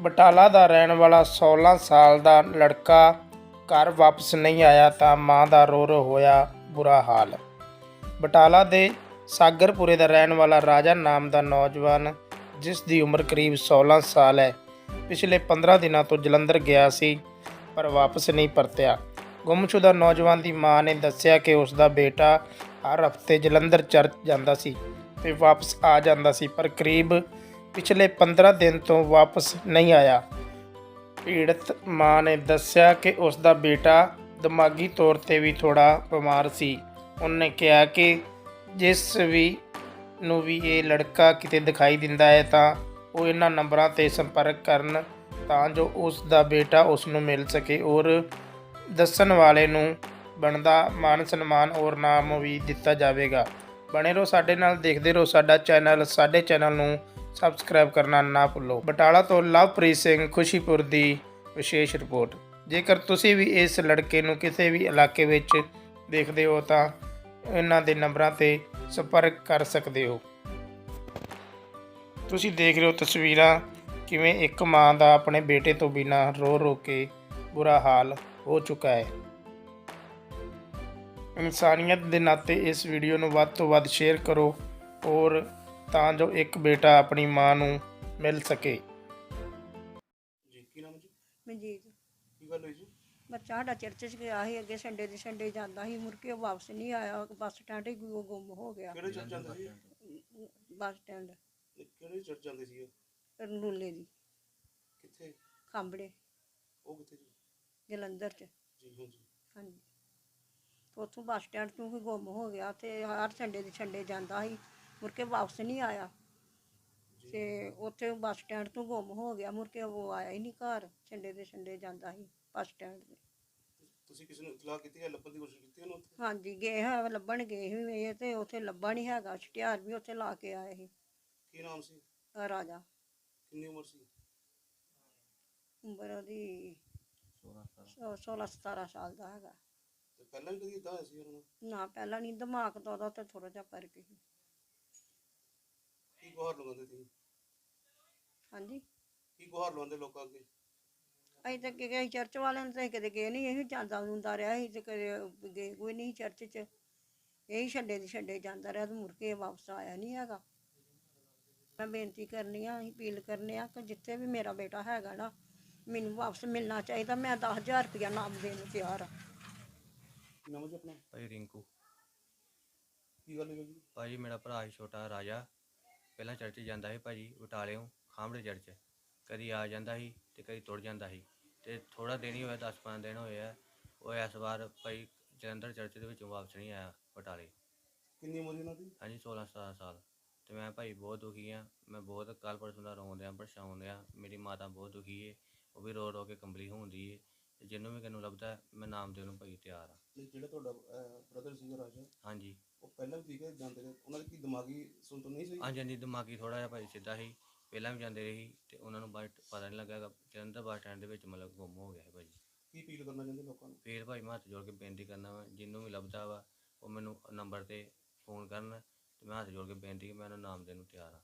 ਬਟਾਲਾ ਦਾ ਰਹਿਣ ਵਾਲਾ 16 ਸਾਲ ਦਾ ਲੜਕਾ ਘਰ ਵਾਪਸ ਨਹੀਂ ਆਇਆ ਤਾਂ ਮਾਂ ਦਾ ਰੋ ਰੋ ਹੋਇਆ ਬੁਰਾ ਹਾਲ। ਬਟਾਲਾ ਦੇ ਸਾਗਰਪੁਰੇ ਦਾ ਰਹਿਣ ਵਾਲਾ ਰਾਜਾ ਨਾਮ ਦਾ ਨੌਜਵਾਨ, ਜਿਸ ਦੀ ਉਮਰ ਕਰੀਬ 16 ਸਾਲ ਹੈ, ਪਿਛਲੇ 15 ਦਿਨਾਂ ਤੋਂ ਜਲੰਧਰ ਗਿਆ ਸੀ, ਪਰ ਵਾਪਸ ਨਹੀਂ ਪਰਤਿਆ। ਗੁੰਮਸ਼ੁਦਾ ਨੌਜਵਾਨ ਦੀ ਮਾਂ ਨੇ ਦੱਸਿਆ ਕਿ ਉਸ ਦਾ ਬੇਟਾ ਹਰ ਹਫ਼ਤੇ ਜਲੰਧਰ ਚਰਚ ਜਾਂਦਾ ਸੀ ਤੇ ਵਾਪਸ ਆ ਜਾਂਦਾ ਸੀ, ਪਰ ਕਰੀਬ ਪਿਛਲੇ 15 ਦਿਨ ਤੋਂ ਵਾਪਸ ਨਹੀਂ ਆਇਆ। ਪੀੜਤ ਮਾਂ ਨੇ ਦੱਸਿਆ ਕਿ ਉਸ ਦਾ ਬੇਟਾ ਦਿਮਾਗੀ ਤੌਰ ਤੇ ਵੀ ਥੋੜਾ ਬਿਮਾਰ ਸੀ। ਉਹਨੇ ਕਿਹਾ ਕਿ ਜਿਸ ਵੀ ਨੂੰ ਵੀ ਇਹ ਲੜਕਾ ਕਿਤੇ ਦਿਖਾਈ ਦਿੰਦਾ ਹੈ ਤਾਂ ਉਹ ਇਹਨਾਂ ਨੰਬਰਾਂ ਤੇ ਸੰਪਰਕ ਕਰਨ ਤਾਂ ਜੋ ਉਸ ਦਾ ਬੇਟਾ ਉਸ ਨੂੰ ਮਿਲ ਸਕੇ ਔਰ ਦੱਸਣ ਵਾਲੇ ਨੂੰ ਬਣਦਾ ਮਾਨ ਸਨਮਾਨ ਔਰ ਨਾਮ ਵੀ ਦਿੱਤਾ ਜਾਵੇਗਾ। ਬਣੇ ਰਹੋ ਸਾਡੇ ਨਾਲ, ਦੇਖਦੇ ਰਹੋ ਸਾਡਾ ਚੈਨਲ, ਸਾਡੇ ਚੈਨਲ ਨੂੰ ਸਬਸਕ੍ਰਾਈਬ ਕਰਨਾ ਨਾ ਭੁੱਲੋ। ਬਟਾਲਾ ਤੋਂ ਲਵਪ੍ਰੀਤ ਸਿੰਘ ਖੁਸ਼ੀਪੁਰ ਦੀ ਵਿਸ਼ੇਸ਼ ਰਿਪੋਰਟ। ਜੇਕਰ ਤੁਸੀਂ ਵੀ ਇਸ ਲੜਕੇ ਨੂੰ ਕਿਸੇ ਵੀ ਇਲਾਕੇ ਵਿੱਚ ਦੇਖਦੇ ਹੋ ਤਾਂ ਇਹਨਾਂ ਦੇ ਨੰਬਰਾਂ ਤੇ ਸੰਪਰਕ ਕਰ ਸਕਦੇ ਹੋ। ਤੁਸੀਂ ਦੇਖ ਰਹੇ ਹੋ ਤਸਵੀਰਾਂ ਕਿਵੇਂ ਇੱਕ ਮਾਂ ਦਾ ਆਪਣੇ ਬੇਟੇ ਤੋਂ ਬਿਨਾਂ ਰੋ ਰੋ ਕੇ ਬੁਰਾ ਹਾਲ ਹੋ ਚੁੱਕਾ ਹੈ। ਇਨਸਾਨੀਅਤ ਦੇ ਨਾਤੇ ਇਸ ਵੀਡੀਓ ਨੂੰ ਵੱਧ ਤੋਂ ਵੱਧ ਸ਼ੇਅਰ ਕਰੋ ਔਰ ਤਾਂ ਜੋ ਇੱਕ ਬੇਟਾ ਆਪਣੀ ਮਾਂ ਨੂੰ ਮਿਲ ਸਕੇ। ਜੀ ਕੀ ਨਾਮ ਹੈ ਜੀ? ਮਨਜੀਤ। ਕੀ ਗੱਲ ਹੋਈ ਜੀ? ਬੱਚਾ ਸਾਡਾ ਚਰਚ 'ਚ ਗਿਆ ਸੀ ਅੱਗੇ ਸੰਡੇ ਦੇ ਸੰਡੇ ਜਾਂਦਾ ਸੀ ਮੁੜ ਕੇ ਉਹ ਵਾਪਸ ਨਹੀਂ ਆਇਆ ਬੱਸ ਸਟੈਂਡ ਹੀ ਗੁ- ਗੁੰਮ ਹੋ ਗਿਆ। ਕਿਹੜੇ ਚਰਚ ਜਾਂਦੇ ਸੀ? Bus stand. ਇਹ ਕਿਹੜੇ ਚਰਚ ਜਾਂਦੇ ਸੀ ਉਹ? ਰਨੂਲੇ ਦੀ। ਕਿੱਥੇ? ਖਾਂਬੜੇ। ਉਹ ਕਿੱਥੇ ਜੀ? ਜਲੰਧਰ 'ਚ। ਜੀ ਹਾਂ ਜੀ। ਹਾਂਜੀ। ਤੇ ਉੱਥੋਂ ਬੱਸ ਸਟੈਂਡ ਤੋਂ ਹੀ ਗੁੰਮ ਹੋ ਗਿਆ ਤੇ ਹਰ ਸੰਡੇ ਦੇ ਸੰਡੇ ਜਾਂਦਾ ਸੀ। ਮੁੜ ਕੇ ਵਾਪਸ ਨਹੀਂ ਆਇਆ। ਤੇ ਉੱਥੇ ਬੱਸ ਸਟੈਂਡ ਤੋਂ ਗੁੰਮ ਹੋ ਗਿਆ। ਮੁੜ ਕੇ ਉਹ ਆਇਆ ਹੀ ਨਹੀਂ ਘਰ। ਸੰਡੇ ਦੇ ਸੰਡੇ ਜਾਂਦਾ ਸੀ ਬੱਸ ਸਟੈਂਡ ਤੇ। ਤੁਸੀਂ ਕਿਸੇ ਨੂੰ ਇਤਲਾਹ ਕੀਤੀ ਹੈ ਲੱਭਣ ਦੀ ਕੋਸ਼ਿਸ਼ ਕੀਤੀ ਉਹਨੂੰ ਉੱਥੇ? ਹਾਂਜੀ ਗਏ ਹੈ ਲੱਭਣ ਗਏ ਸੀ ਇਹ ਤੇ ਉੱਥੇ ਲੱਭਾ ਨਹੀਂ ਹੈਗਾ। ਛਟਿਆਰ ਵੀ ਉੱਥੇ ਲਾ ਕੇ ਆਏ ਸੀ। ਕੀ ਨਾਮ ਸੀ? ਅਹ ਰਾਜਾ। ਕਿੰਨੀ ਉਮਰ ਸੀ? ਉਮਰ ਉਹਦੀ 16 17 ਸਾਲ ਦਾ ਹੈਗਾ। ਤੇ ਪਹਿਲਾਂ ਵੀ ਕਦੀ ਇਦਾਂ ਹੋਇਆ ਸੀ ਉਹਨਾਂ ਨੂੰ ਨਾ ਪਹਿਲਾਂ ਨਹੀਂ। ਦਿਮਾਗ ਦਾ ਉਹਦਾ ਤੇ ਥੋੜਾ ਜਿਹਾ ਫ਼ਰਕ ਸੀ। ਕੀ ਗੁਹਾਰ ਲਗਾਉਂਦੇ ਸੀ ਹਾਂਜੀ। ਕੀ ਗੁਹਾਰ ਲਗਾਉਂਦੇ ਲੋਕਾਂ ਅੱਗੇ? ਅਸੀਂ ਤਾਂ ਕਿ ਗਏ ਚਰਚ ਵਾਲਿਆਂ ਨੂੰ ਤਾਂ ਅਸੀਂ ਕਦੇ ਗਏ ਨਹੀਂ ਇਹੀ ਜਾਂਦਾ ਹੁੰਦਾ ਰਿਹਾ ਸੀ ਤੇ ਕਦੇ ਗਏ ਕੋਈ ਨਹੀਂ ਚਰਚ 'ਚ। ਇਹੀ ਛੱਡੇ ਦੀ ਛੱਡੇ ਜਾਂਦਾ ਰਿਹਾ ਤੇ ਮੁੜ ਕੇ ਵਾਪਸ ਆਇਆ ਨਹੀਂ ਹੈਗਾ। ਮੈਂ ਬੇਨਤੀ ਕਰਨੀ ਆ ਅਸੀਂ ਅਪੀਲ ਕਰਨੇ ਆ ਕਿ ਜਿੱਥੇ ਵੀ ਮੇਰਾ ਬੇਟਾ ਹੈਗਾ ਨਾ ਮੈਨੂੰ ਵਾਪਸ ਮਿਲਣਾ ਚਾਹੀਦਾ ਮੈਂ 10000 ਰੁਪਇਆ ਨਾਮ ਦੇਣ ਨੂੰ ਤਿਆਰ ਆ। ਨਾਮ ਹੈ ਜੀ ਆਪਣਾ? ਭਾਈ ਰਿੰਕੂ। ਕੀ ਗੱਲ ਹੋਈ? ਜੀ ਭਾਜੀ ਮੇਰਾ ਭਰਾ ਛੋਟਾ ਰਾਜਾ। ਪਹਿਲਾਂ ਚਰਚ ਜਾਂਦਾ ਸੀ ਭਾਜੀ ਬਟਾਲਿਓਂ ਖਾਂਬੜੇ ਚਰਚ। ਕਦੀ ਆ ਜਾਂਦਾ ਸੀ ਤੇ ਕਦੀ ਤੁਰ ਜਾਂਦਾ ਸੀ। ਤੇ ਥੋੜਾ ਦਿਨ ਹੀ ਹੋਇਆ 10-15 ਦਿਨ ਹੋਏ ਆ। ਉਹ ਇਸ ਵਾਰ ਭਾਈ ਜਲੰਧਰ ਚਰਚ ਦੇ ਵਿੱਚੋਂ ਵਾਪਸ ਨਹੀਂ ਆਇਆ ਬਟਾਲੇ। ਕਿੰਨੀ ਉਮਰ ਸੀ ਉਹਨਾਂ ਦੀ? ਹਾਂਜੀ 16-17 ਸਾਲ। ਤੇ ਮੈਂ ਭਾਈ ਬਹੁਤ ਦੁਖੀ ਆ। ਮੈਂ ਬਹੁਤ ਕੱਲ ਪਰਸੋਂ ਦਾ ਰੋਣ ਡਿਆ ਪਰੇਸ਼ਾਨ ਆ। ਮੇਰੀ ਮਾਤਾ ਬਹੁਤ ਦੁਖੀ ਏ। ਉਹ ਵੀ ਰੋ ਰੋ ਕੇ ਕੰਬਲੀ ਹੁੰਦੀ ਏ। ਤੇ ਜਿਹਨੂੰ ਵੀ ਕਿਨੂੰ ਲੱਭਦਾ ਮੈਂ ਨਾਮ ਦੇਣ ਨੂੰ ਭਾਈ ਤਿਆਰ ਆ। ਜਿਹੜਾ ਤੁਹਾਡਾ ਬ੍ਰਦਰ ਸੀਗਾ ਰਾਜਾ? ਹਾਂਜੀ। ਪਹਿਲਾਂ ਵੀ ਠੀਕ ਹੈ ਜਾਂਦੇ ਰਹੇ। ਉਹਨਾਂ ਦੀ ਕੀ ਦਿਮਾਗੀ ਸੁਣਤ ਨਹੀਂ ਸੀ ਹਾਂਜੀ ਹਾਂਜੀ ਦਿਮਾਗੀ ਥੋੜਾ ਜਿਹਾ ਭਾਈ ਸਿੱਧਾ ਸੀ। ਪਹਿਲਾਂ ਵੀ ਜਾਂਦੇ ਰਹੇ ਤੇ ਉਹਨਾਂ ਨੂੰ ਬਾਅਦ 'ਚ ਪਤਾ ਨਹੀਂ ਲੱਗਾ ਜਲੰਧਰ ਬੱਸ ਸਟੈਂਡ ਦੇ ਵਿੱਚ ਮਤਲਬ ਗੁੰਮ ਹੋ ਗਿਆ ਸੀ ਭਾਜੀ। ਕੀ ਅਪੀਲ ਕਰਨਾ ਚਾਹੁੰਦੇ ਲੋਕਾਂ ਨੂੰ? ਫੇਰ ਭਾਈ ਮੈਂ ਹੱਥ ਜੋੜ ਕੇ ਬੇਨਤੀ ਕਰਨਾ ਵਾ ਜਿਹਨੂੰ ਵੀ ਲੱਭਦਾ ਵਾ ਉਹ ਮੈਨੂੰ ਨੰਬਰ ਤੇ ਫੋਨ ਕਰਨ ਤੇ ਮੈਂ ਹੱਥ ਜੋੜ ਕੇ ਬੇਨਤੀ ਕਿ ਮੈਂ ਉਹਨੂੰ ਨਾਮ ਦੇਣ ਨੂੰ ਤਿਆਰ ਆ